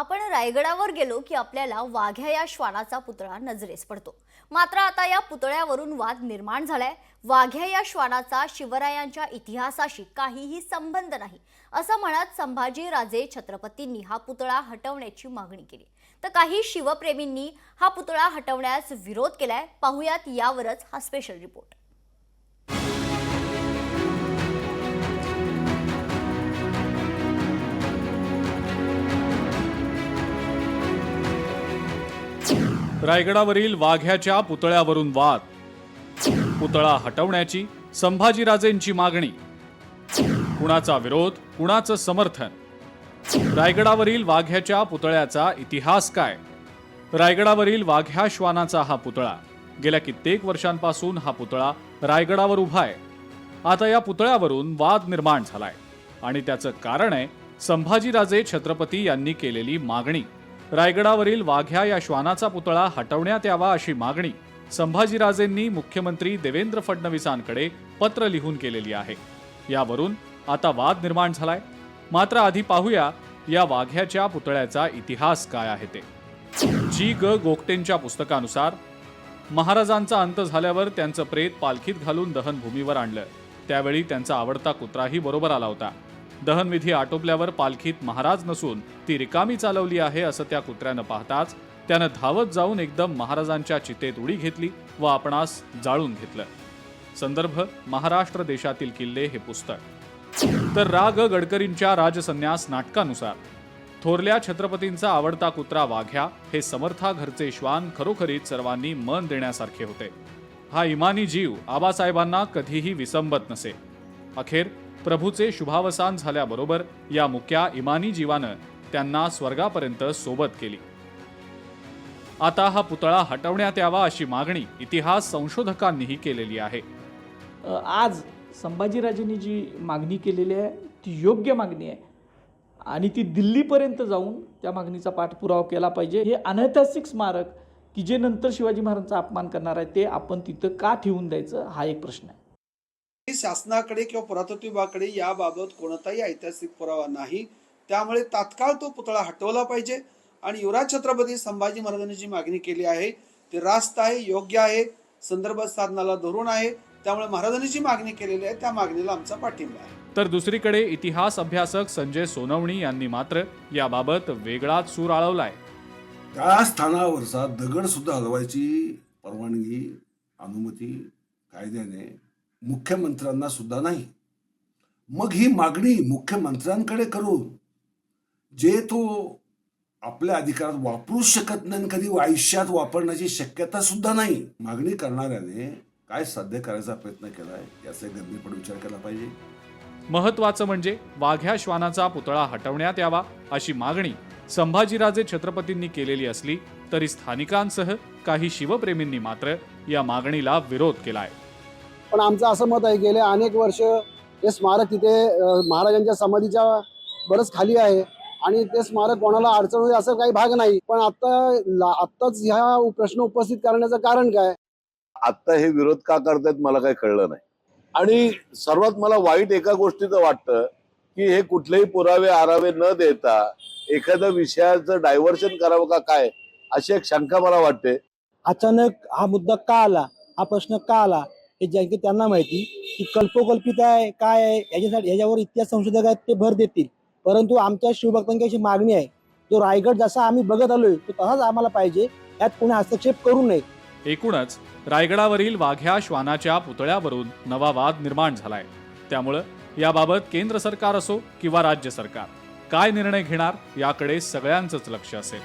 आपण रायगडावर गेलो की आपल्याला वाघ्या या श्वानाचा पुतळा नजरेस पडतो. मात्र आता या पुतळ्यावरून वाद निर्माण झालाय. वाघ्या या श्वानाचा शिवरायांच्या इतिहासाशी काहीही संबंध नाही असं म्हणत संभाजीराजे छत्रपतींनी हा पुतळा हटवण्याची मागणी केली. तर काही शिवप्रेमींनी हा पुतळा हटवण्यास विरोध केलाय. पाहुयात यावरच हा स्पेशल रिपोर्ट रायगडावरील वाघ्याच्या पुतळ्यावरून वाद. पुतळा हटवण्याची संभाजीराजेंची मागणी. कुणाचा विरोध कुणाचं समर्थन? रायगडावरील वाघ्याच्या पुतळ्याचा इतिहास काय? रायगडावरील वाघ्या श्वानाचा हा पुतळा. गेल्या कित्येक वर्षांपासून हा पुतळा रायगडावर उभा आहे. आता या पुतळ्यावरून वाद निर्माण झालाय. आणि त्याचं कारण आहे संभाजीराजे छत्रपती यांनी केलेली मागणी. रायगडावरील वाघ्या या श्वानाचा पुतळा हटवण्यात यावा अशी मागणी संभाजीराजेंनी मुख्यमंत्री देवेंद्र फडणवीसांकडे पत्र लिहून केलेली आहे. यावरून आता वाद निर्माण झालाय. मात्र आधी पाहूया या वाघ्याच्या पुतळ्याचा इतिहास काय आहे ते. जी ग गोगटेंच्या पुस्तकानुसार महाराजांचा अंत झाल्यावर त्यांचं प्रेत पालखीत घालून दहनभूमीवर आणलं. त्यावेळी त्यांचा आवडता कुत्राही बरोबर आला होता. दहनविधी आटोपल्यावर पालखीत महाराज नसून ती रिकामी चालवली आहे असं त्या कुत्र्यानं पाहताच त्यानं धावत जाऊन एकदम महाराजांच्या चितेत उडी घेतली व आपणास जाळून घेतलं. संदर्भ महाराष्ट्र देशातील किल्ले हे पुस्तक. तर राग गडकरींच्या राजसन्यास नाटकानुसार. थोरल्या छत्रपतींचा आवडता कुत्रा वाघ्या हे समर्था घरचे श्वान खरोखरीच सर्वांनी मन देण्यासारखे होते. हा इमानी जीव आबासाहेबांना कधीही विसंबत नसे. अखेर प्रभूचे शुभावसान झाल्याबरोबर या मुक्या इमानी जीवानं त्यांना स्वर्गापर्यंत सोबत केली. आता हा पुतळा हटवण्यात यावा अशी मागणी इतिहास संशोधकांनीही केलेली आहे. आज संभाजीराजेंनी जी मागणी केलेली आहे ती योग्य मागणी आहे. आणि ती दिल्लीपर्यंत जाऊन त्या मागणीचा पाठपुरावा केला पाहिजे. हे अनैतिहासिक स्मारक की जे नंतर शिवाजी महाराजांचा अपमान करणार आहे ते आपण तिथं का ठेवून द्यायचं हा एक प्रश्न आहे. शासनाकडे किंवा पुरातत्व विभागाकडे याबाबत कोणताही ऐतिहासिक पुरावा नाही. त्यामुळे तात्काळ तो पुतळा हटवला पाहिजे. आणि युवराज छत्रपती संभाजी महाराजांनी जी मागणी केली आहे ती रास्त आहे योग्य आहे संदर्भ साधनाला धरून आहे. त्यामुळे महाराजांनी जी मागणी केलेली आहे त्या मागणीला आमचा पाठिंबा आहे. तर दुसरीकडे इतिहास अभ्यासक संजय सोनवणी यांनी मात्र याबाबत वेगळाच सूर आळवलाय. त्या स्थानावरचा दगड सुद्धा हलवायची परवानगी अनुमती कायद्याने मुख्यमंत्र्यांना सुद्धा नाही. मग ही मागणी मुख्यमंत्र्यांकडे करून जे तो आपल्या अधिकारात वापरूच शकत नाही कधी आयुष्यात वापरण्याची शक्यता सुद्धा नाही मागणी करणाऱ्याने काय साध्य करायचा प्रयत्न केलाय याचा गंभीरपणे विचार केला पाहिजे. महत्वाचं म्हणजे वाघ्या श्वानाचा पुतळा हटवण्यात यावा अशी मागणी संभाजीराजे छत्रपतींनी केलेली असली तरी स्थानिकांसह काही शिवप्रेमींनी मात्र या मागणीला विरोध केलाय. पण आमचं असं मत आहे गेले अनेक वर्ष हे स्मारक तिथे महाराजांच्या समाधीच्या बरंच खाली आहे आणि ते स्मारक कोणाला अडचण होईल असं काही भाग नाही. पण आता आत्ताच ह्या प्रश्न उपस्थित करण्याचं कारण काय? आता हे विरोध का करतायत मला काही कळलं नाही. आणि सर्वात मला वाईट एका गोष्टीचं वाटतं की हे कुठलेही पुरावे आरावे न देता एखाद्या विषयाचं डायव्हर्शन करावं का काय अशी एक शंका मला वाटते. अचानक हा मुद्दा का आला? हा प्रश्न का आला? हे ज्या त्यांना माहिती की कल्पोकल्पित आहे काय आहे याच्यासाठी याच्यावर इतिहास संशोधक आहेत ते भर देतील. परंतु आमच्या शिवभक्तांची अशी मागणी आहे जो रायगड जसा आम्ही बघत आलोय तो तसाच आम्हाला पाहिजे. यात कोणी हस्तक्षेप करू नये. एकूणच रायगडावरील वाघ्या श्वानाच्या पुतळ्यावरून नवा वाद निर्माण झालाय. त्यामुळं याबाबत केंद्र सरकार असो किंवा राज्य सरकार काय निर्णय घेणार याकडे सगळ्यांचंच लक्ष असेल.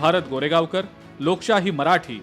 भारत गोरेगावकर लोकशाही मराठी.